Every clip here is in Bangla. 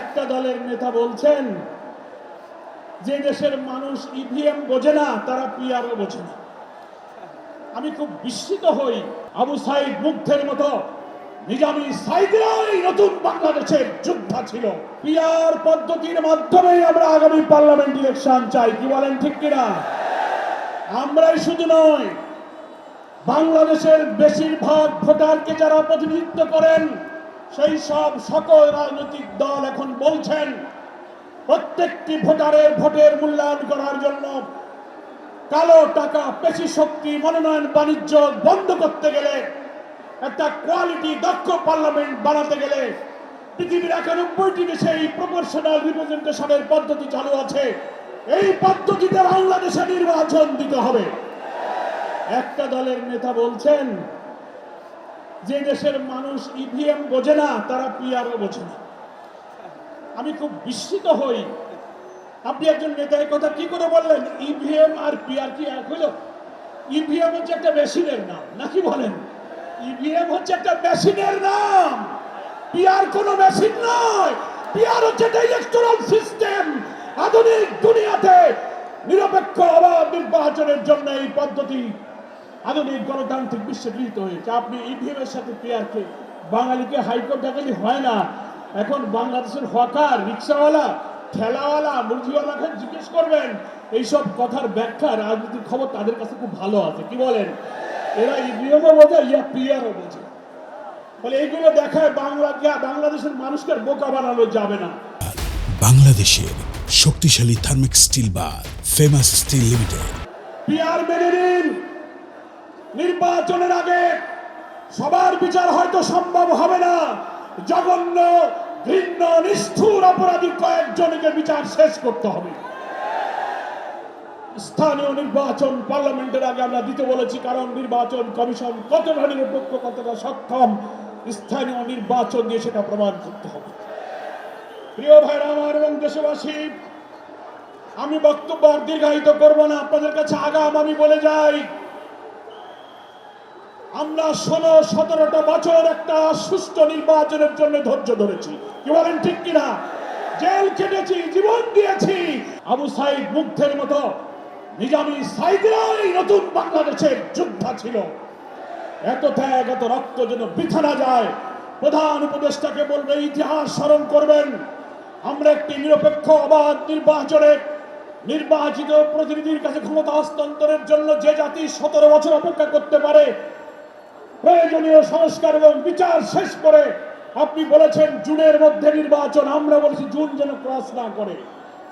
একটা দলের নেতা বলছেন, যে দেশের মানুষ ইভিএম বোঝে না, তারা পিআরও বোঝে না। আমি খুব বিস্মিত হই আবু সাইদ মুগ্ধের মতো নিজামি নতুন বাংলাদেশের যোদ্ধা ছিল। পিআর পদ্ধতির মাধ্যমে আমরা আগামী পার্লামেন্ট ইলেকশন চাই, কি বলেন ঠিক কিনা? আমরাই শুধু নয়, বাংলাদেশের বেশিরভাগ ভোটারকে যারা প্রতিনিধিত্ব করেন সেই সব সকল রাজনৈতিক দল এখন বলছেন, প্রত্যেকটি ভোটারের ভোটের মূল্যায়ন করার জন্য কালো টাকা, পেশি শক্তি, মনোনয়ন, বাণিজ্য বন্ধ করতে গেলে, একটা কোয়ালিটি দক্ষ পার্লামেন্ট বানাতে গেলে পৃথিবীর একানব্বইটি দেশে এই প্রপোর্শনাল রিপ্রেজেন্টেশনের পদ্ধতি চালু আছে। এই পদ্ধতিতে বাংলাদেশে নির্বাচন দিতে হবে। একটা দলের নেতা বলছেন যে দেশের মানুষ ইভিএম বোঝে না, তারা পিআরও বোঝে না। আমি খুব বিস্মিত হই। আপনি একজন নেতা, এই কথা কি করে বললেন? ইভিএম আর পিআর কি এক হইল? ইভিএম হচ্ছে একটা মেশিনের নাম, নাকি বলেন? ইভিএম হচ্ছে একটা মেশিনের নাম। পিআর কোনো মেশিন নয়। পিআর হচ্ছে একটা ইলেকট্রাল সিস্টেম আধুনিক দুনিয়াতে নিরপেক্ষ অবাধ নির্বাচনের জন্য এই পদ্ধতি আধুনিক গণতান্ত্রিক বিশ্বে গৃহীত হয়েছে। আপনি ইভিএম এর সাথে পিআরকে বাঙালিকে হাইকোর্ট ডাকালি হয় না। এখন বাংলাদেশের হকার রিক্সাওয়ালা ঠেলাওয়ালা মুরগিওয়ালাকে জিজ্ঞেস করবেন এইসব কথার ব্যাখ্যা রাজনীতির খবর তাদের কাছে খুব ভালো আছে। কি বলেন? এরা ইভিএমও বোঝে ইয়া পিআরও বোঝে। বলে এইগুলো দেখায় বাংলা বাংলাদেশের মানুষকে বোকা বানানো যাবে না। বাংলাদেশের শক্তিশালী থার্মিক স্টিল বা ফেমাস স্টিল লিমিটেড। পিআর মেনে নিন। নির্বাচনের আগে সবার বিচার হয়তো সম্ভব হবে না। জঘন্য, ঘৃণ্য, নিষ্ঠুর অপরাধী কয়েকজনকে বিচার শেষ করতে হবে। স্থানীয় নির্বাচন পার্লামেন্টের আগে আমরা দিতে বলেছি, কারণ নির্বাচন কমিশন কতটা নিরপেক্ষ কতটা সক্ষম, স্থানীয় নির্বাচন দিয়ে সেটা প্রমাণ করতে হবে। প্রিয় ভাইরা আমার এবং দেশবাসী, আমি বক্তব্য দীর্ঘায়িত করব না। আপনাদের কাছে আগাম আমি বলে যাই আমরা ষোলো, সতেরোটা বছর একটা সুস্থ নির্বাচনের জন্য ধৈর্য ধরেছি। কি বলেন ঠিক কিনা? জেল কেটেছি জীবন দিয়েছি। আবু সাইদ মুগ্ধের মতো নিজামি সাইদরাই নতুন বাংলাদেশের যোদ্ধা ছিল। এত ত্যাগ, এত রক্ত যেন বৃথা না যায়। প্রধান উপদেষ্টাকে বলবে, ইতিহাস স্মরণ করবেন। আমরা একটি নিরপেক্ষ, অবাধ নির্বাচনে নির্বাচিত প্রতিনিধির কাছে ক্ষমতা হস্তান্তরের জন্য যে জাতি সতেরো বছর অপেক্ষা করতে পারে প্রয়োজনীয় সংস্কার এবং বিচার শেষ করে আপনি বলেছেন জুনের মধ্যে নির্বাচন, আমরা বলেছি জুন যেন ক্রস না করে।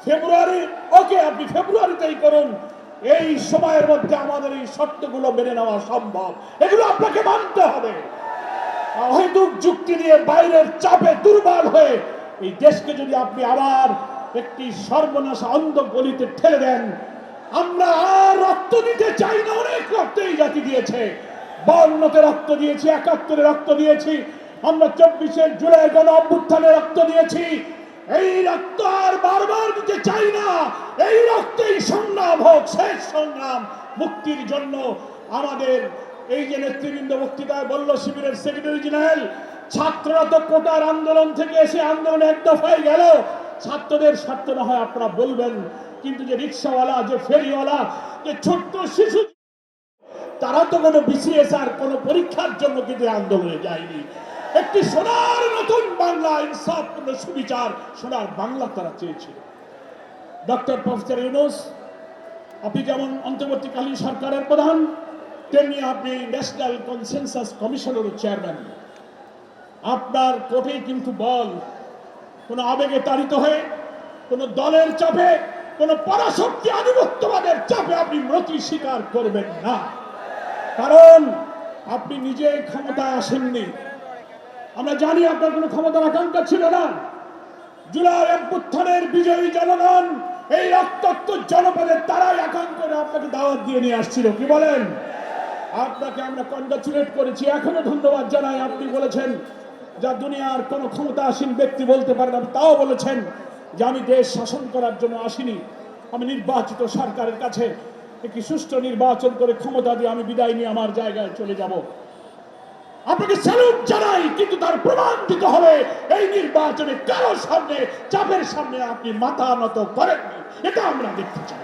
ফেব্রুয়ারি, ওকে আপনি ফেব্রুয়ারিতেই করুন। এই সময়ের মধ্যে আমাদের এই শর্তগুলো মেনে নেওয়া সম্ভব। এগুলো আপনাকে মানতে হবে। অহেতুক যুক্তি নিয়ে বাইরের চাপে দুর্বল হয়ে এই দেশকে যদি আপনি আবার একটি সর্বনাশ অন্ধ গলিতে ঠেলে দেন, আমরা আর রক্ত দিতে চাই না, অনেক রক্ত এই জাতি দিয়েছে। বাউন্নতে রক্ত দিয়েছি, একাত্তরে রক্ত দিয়েছি। আমরা চব্বিশের জুলাই গণ অভ্যুত্থানে রক্ত দিয়েছি। এই রক্ত আর বারবার দিতে চাই না। এই রক্তেই সংগ্রাম হোক, শেষ সংগ্রাম মুক্তির জন্য। আমাদের এই যে নেতৃবৃন্দ বক্তৃতায় বলল শিবিরের সেক্রেটারি জেনারেল, ছাত্ররা তো কোটার আন্দোলন থেকে এসে আন্দোলনে এক দফায় গেল। ছাত্রদের স্বার্থ না হয় আপনারা বলবেন, কিন্তু যে রিক্সাওয়ালা, যে ফেরিওয়ালা, যে ছোট্ট শিশু তারা তো কোনো বিসিএস আর কোনো পরীক্ষার জন্য কিন্তু আন্দোলনে যায়নি। একটি সোনার নতুন বাংলা ইনসাফপূর্ণ সুবিচার সোনার বাংলা তারা চেয়েছিল ডক্টর প্রফেসর ইউনুস, আপনি যেমন অন্তর্বর্তীকালীন সরকারের প্রধান, তেমনি আপনি ন্যাশনাল কনসেনসাস কমিশনেরও চেয়ারম্যান। আপনার কোটেই কিন্তু বল, কোনো আবেগে তাড়িত হয়ে, কোনো দলের চাপে, কোনো পরাশক্তি আধিপত্যবাদের চাপে আপনি মতি স্বীকার করবেন না। কারণ আপনি নিজে ক্ষমতায় আসেননি। আমরা জানি আপনার কোনো ক্ষমতার আকাঙ্ক্ষা ছিল না। জুলাই অভ্যুত্থানের বিজয়ী জনগণ এই রক্তাক্ত জনপদের তারাই আকাঙ্ক্ষা করে আপনাকে দাওয়াত দিয়ে নিয়ে আসছিল। কি বলেন? আপনাকে আমরা কনগ্রাচুলেট করেছি। এখনও ধন্যবাদ জানাই। আপনি বলেছেন যা দুনিয়ার কোনো ক্ষমতাসীন ব্যক্তি বলতে পারে না, তাও বলেছেন যে আমি দেশ শাসন করার জন্য আসিনি। আমি নির্বাচিত সরকারের কাছে একটি সুষ্ঠু নির্বাচন করে ক্ষমতা দিয়ে আমি বিদায় নিয়ে আমার জায়গায় চলে যাব। আপনাকে স্যালুট জানাই, কিন্তু তার প্রমাণ দিতে হবে, এই নির্বাচনে কারও সামনে, চাপের সামনে আপনি মাথা নত করেননি। এটা আমরা দেখতে চাই।